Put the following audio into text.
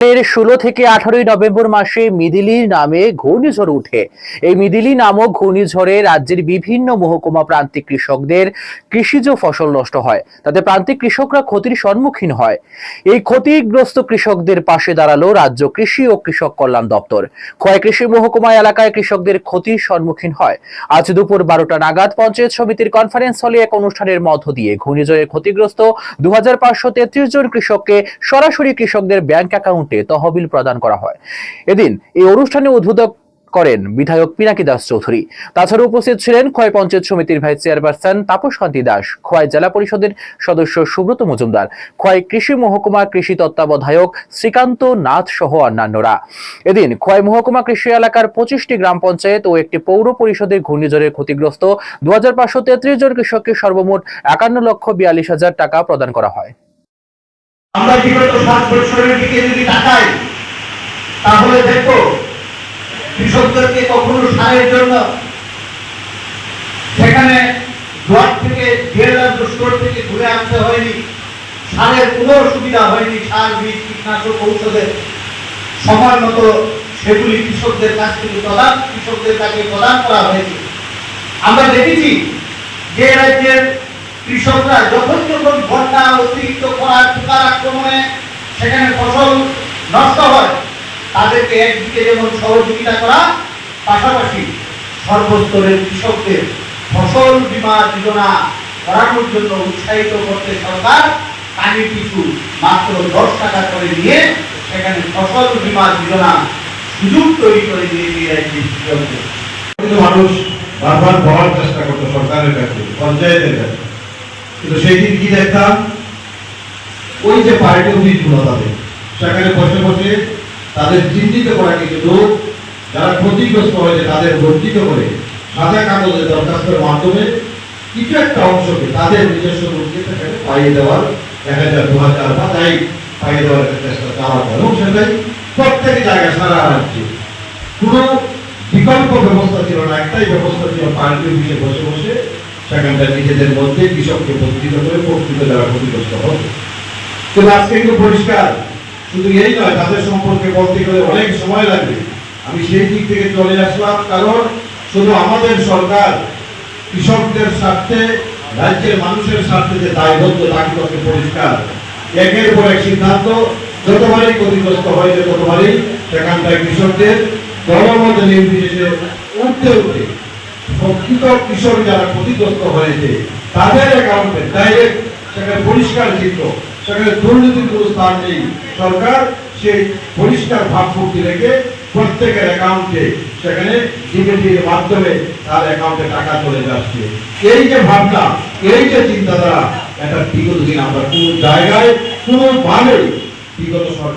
এর ষোলো থেকে আঠারোই নভেম্বর মাসে মিদিলি নামে ঘূর্ণিঝড় উঠে। এই মিদিলি নামক ঘূর্ণিঝড়ে রাজ্যের বিভিন্ন মহকুমা প্রান্তিক কৃষকদের কৃষিজ ফসল নষ্ট হয়। তাতে প্রান্তিক কৃষকরা ক্ষতির সম্মুখীন হয়। এই ক্ষতিগ্রস্ত কৃষকদের পাশে দাঁড়াল রাজ্য কৃষি ও কৃষক কল্যাণ দপ্তর। ক্ষয় কৃষি মহকুমা এলাকায় কৃষকদের ক্ষতির সম্মুখীন হয়। আজ দুপুর বারোটা নাগাদ পঞ্চায়েত সমিতির কনফারেন্স হলে এক অনুষ্ঠানের মধ্য দিয়ে ঘূর্ণিঝড়ে ক্ষতিগ্রস্ত দু হাজার পাঁচশো তেত্রিশ জন কৃষককে সরাসরি কৃষকদের ব্যাংক অ্যাকাউন্টে তহবিল প্রদান করা হয়। এদিন এই অনুষ্ঠানে উদ্বোধক করেন বিধায়ক পিনাকি দাস চৌধুরী। তাছাড়া উপস্থিত ছিলেন খোয়াই পঞ্চায়েত সমিতির ভাইস চেয়ারপারসন তাপস কান্তি দাস, খোয়াই জেলা পরিষদের সদস্য সুব্রত মজুমদার, খোয়াই কৃষি মহকুমা কৃষি তত্ত্বাবধায়ক শ্রীকান্ত নাথ সহ অন্যান্যরা। এদিন খোয়াই মহকুমা কৃষি এলাকার পঁচিশটি গ্রাম পঞ্চায়েত ও একটি পৌর পরিষদের ঘূর্ণিঝড়ের ক্ষতিগ্রস্ত দু হাজার পাঁচশো তেত্রিশ জন কৃষককে সর্বমোট একান্ন লক্ষ বিয়াল্লিশ হাজার টাকা প্রদান করা হয়। আমরা বিগত সাত বছরের দিকে যদি তাকাই, তাহলে দেখো কৃষকদেরকে কখনো সারের জন্য সেখানে দুয়ার থেকে লাখ স্টোর থেকে ঘুরে আনতে হয়নি, সারের কোনো সুবিধা হয়নি, সার, বীজ, কীটনাশক, ঔষধের সময় মতো সেগুলি কৃষকদের কাছ থেকে প্রদান, কৃষকদের কাছে প্রদান করা হয়েছে। আমরা দেখেছি যে রাজ্যের কৃষকরা যখন যখন বন্যা অতিরিক্ত করার পোকার আক্রমণে সেখানে ফসল নষ্ট হয়, তাদেরকে একদিকে যেমন সহযোগিতা করা, পাশাপাশি সর্বস্তরের কৃষকদের ফসল বীমা যোজনা করানোর জন্য উৎসাহিত করতে সরকার কানে কিছু মাত্র দশ টাকা করে নিয়ে সেখানে ফসল বীমা যোজনা সুযোগ তৈরি করে দিয়ে রাজ্যের কৃষকদের। মানুষ বারবার বলার চেষ্টা করতো সরকারের কাছে, পঞ্চায়েতের কাছে। কিন্তু সেই দিন কি দেখতাম? ওই যে পার্টি অফিসগুলো তাদের। সেখানে বসে বসে তাদের চিহ্নিত করা কিছু লোক যারা ক্ষতিগ্রস্ত হয়েছে, তাদের করে সাদা দরখাস্তের মাধ্যমে কিছু একটা অংশকে তাদের নিজস্ব লোককে সেখানে পাইয়ে দেওয়ার এক হাজার দু হাজার বা তাই পাইয়ে দেওয়ার একটা চেষ্টা চালানো। এবং সেটাই প্রত্যেক জায়গায় সারা রাজ্যে। কোনো বিকল্প ব্যবস্থা ছিল না, একটাই ব্যবস্থা ছিল পার্টি অফিসে বসে বসে সেখানটা নিজেদের মধ্যে কৃষককে বঞ্চিত করে প্রকৃত যারা ক্ষতিগ্রস্ত হবে। কিন্তু আজকে কিন্তু পরিষ্কার, শুধু এই নয়, তাদের সম্পর্কে বলতে গেলে অনেক সময় লাগবে। আমি সেই দিক থেকে চলে আসলাম, কারণ শুধু আমাদের সরকার কৃষকদের স্বার্থে, রাজ্যের মানুষের স্বার্থে যে দায়বদ্ধ, তা কিন্তু আজকে পরিষ্কার। একের পর এক সিদ্ধান্ত, যতবারই ক্ষতিগ্রস্ত হয়েছে ততবারই সেখানটায় কৃষকদের দলমত নির্বিশেষে উঠতে উঠতে প্রকৃত কৃষক যারা ক্ষতিগ্রস্ত হয়েছে, তাদের ডাইরেক্ট সেখানে পরিষ্কার সেখানে দুর্নীতির কোনো স্থান নেই। সরকার সেই পরিষ্কার ভাবমূর্তি রেখে প্রত্যেকের অ্যাকাউন্টে সেখানে ডিবিটির মাধ্যমে তার অ্যাকাউন্টে টাকা চলে যাচ্ছে। এই যে ভাবনা, এই যে চিন্তাধারা, এটা বিগত দিন আমরা কোনো জায়গায়, কোনো ভাবে বিগত সরকার